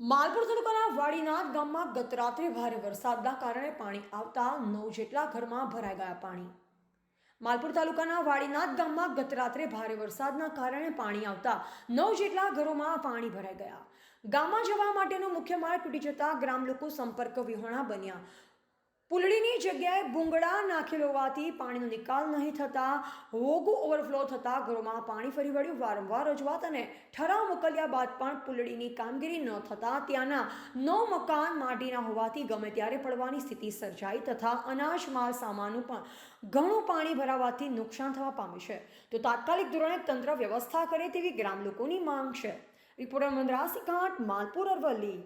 માલપુર તાલુકાના વાડીનાથ ગામમાં ગત રાત્રે ભારે વરસાદના કારણે પાણી આવતા નવ જેટલા ઘરમાં ભરાઈ ગયા પાણી. માલપુર તાલુકાના વાડીનાથ ગામમાં ગત રાત્રે ભારે વરસાદના કારણે પાણી આવતા નવ જેટલા ઘરોમાં પાણી ભરાઈ ગયા. ગામમાં જવા માટેનો મુખ્ય માર્ગ તૂટી જતા ગ્રામ લોકો સંપર્ક વિહોણા બન્યા. પુલડીની જગ્યાએ ભૂંગળા નાખેલ હોવાથી પાણીનો નિકાલ નહીં થતા વોગુ ઓવરફ્લો થતાં ઘરોમાં પાણી ફરી વળ્યું. વારંવાર રજૂઆત અને ઠરાવ મોકલ્યા બાદ પણ પુલડીની કામગીરી ન થતાં ત્યાંના નવ મકાન માટીના હોવાથી ગમે ત્યારે પડવાની સ્થિતિ સર્જાઈ તથા અનાજ માલ સામાનનું પણ ઘણું પાણી ભરાવાથી નુકસાન થવા પામ્યું છે. તો તાત્કાલિક ધોરણે તંત્ર વ્યવસ્થા કરે તેવી ગ્રામ લોકોની માંગ છે. રિપોર્ટર મંદરાસી ઘાટ માલપુર અરવલ્લી.